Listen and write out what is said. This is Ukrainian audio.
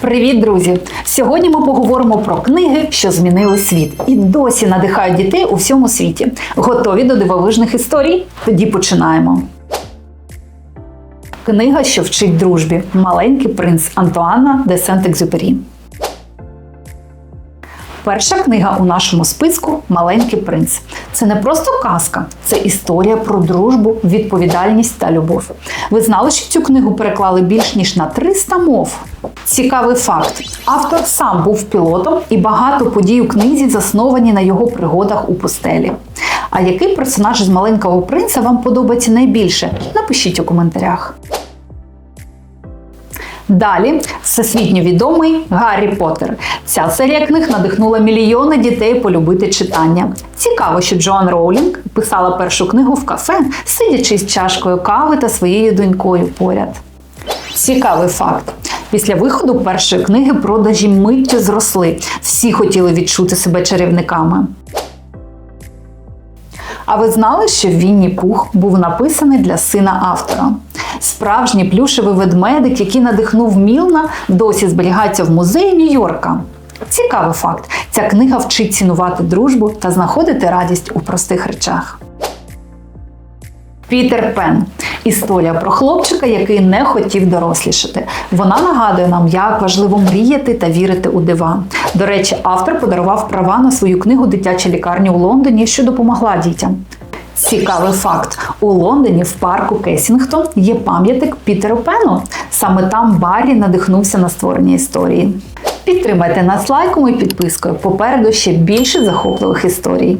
Привіт, друзі! Сьогодні ми поговоримо про книги, що змінили світ, і досі надихають дітей у всьому світі. Готові до дивовижних історій? Тоді починаємо. Книга, що вчить дружбі. Маленький принц Антуана де Сент-Екзюпері. Перша книга у нашому списку Маленький принц. Це не просто казка, це історія про дружбу, відповідальність та любов. Ви знали, що цю книгу переклали більш ніж на 300 мов. Цікавий факт: автор сам був пілотом, і багато подій у книзі засновані на його пригодах у пустелі. А який персонаж з маленького принца вам подобається найбільше? Напишіть у коментарях. Далі всесвітньо відомий Гаррі Поттер. Ця серія книг надихнула мільйони дітей полюбити читання. Цікаво, що Джоан Роулінг писала першу книгу в кафе, сидячи з чашкою кави та своєю донькою поряд. Цікавий факт. Після виходу першої книги продажі миттю зросли. Всі хотіли відчути себе чарівниками. А ви знали, що Вінні Пух був написаний для сина автора? Справжній плюшевий ведмедик, який надихнув Мілна, досі зберігається в музеї Нью-Йорка. Цікавий факт: ця книга вчить цінувати дружбу та знаходити радість у простих речах. Пітер Пен історія про хлопчика, який не хотів дорослішати. Вона нагадує нам, як важливо мріяти та вірити у дива. До речі, автор подарував права на свою книгу Дитяча лікарня у Лондоні, що допомогла дітям. Цікавий факт: у Лондоні в парку Кесінгтон є пам'ятник Пітеру Пену. Саме там Баррі надихнувся на створення історії. Підтримайте нас лайком і підпискою. Попереду ще більше захопливих історій.